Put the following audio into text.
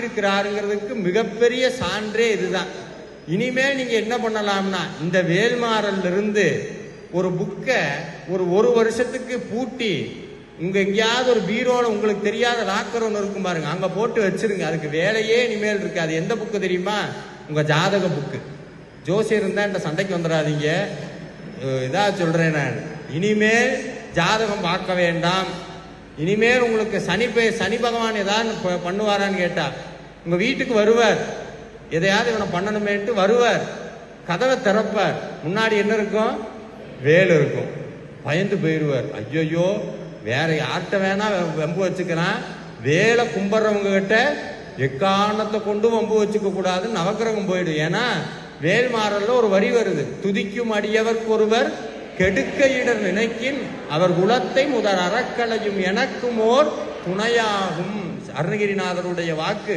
இருக்கிறாருங்கிறதுக்கு மிகப்பெரிய சான்றே இதுதான். இனிமேல் நீங்க என்ன பண்ணலாம்னா இந்த வேல்மாறல்ல இருந்து ஒரு புக்கை ஒரு ஒரு வருஷத்துக்கு பூட்டி உங்க எங்கேயாவது ஒரு பீரோல உங்களுக்கு தெரியாத லாக்கர் ஒன்று இருக்கும் பாருங்க அங்க போட்டு வச்சிருங்க. அதுக்கு வேலையே இனிமேல் இருக்காது எந்த புக்கு தெரியுமா? உங்க ஜாதக புக்கு. ஜோசியர் இருந்தா இந்த சண்டைக்கு வந்துடாதீங்க. இதா சொல்றேன் நான். இனிமேல் ஜாதகம் பார்க்க வேண்டாம். இனிமேல் உங்களுக்கு சனி சனி பகவான் ஏதாவது பண்ணுவாரான்னு கேட்டா உங்க வீட்டுக்கு வருவார். எதையாவது இவனை பண்ணணுமேட்டு வருவார். கதவை திறப்பார். முன்னாடி என்ன இருக்கும்? வேல் இருக்கும். பயந்து போயிடுவார். ஐயோ வேற யார்கிட்ட வேணா வெம்பு வம்பு வச்சுக்கிறான் வேலை கும்பிட்றவங்க கிட்ட எக்காரணத்தை கொண்டு வம்பு வச்சுக்க கூடாதுன்னு நவக்கிரகம் போயிடும். ஏன்னா வேல்மாறல்ல ஒரு வரி வருது. துதிக்கும் அடியவர்க்கு ஒருவர் கெடுக்க இடர் நினைக்கின் அவர் குலத்தை முதல் அறக்கலையும் எனக்கும் ஓர் துணையாகும். அருணகிரிநாதருடைய வாக்கு.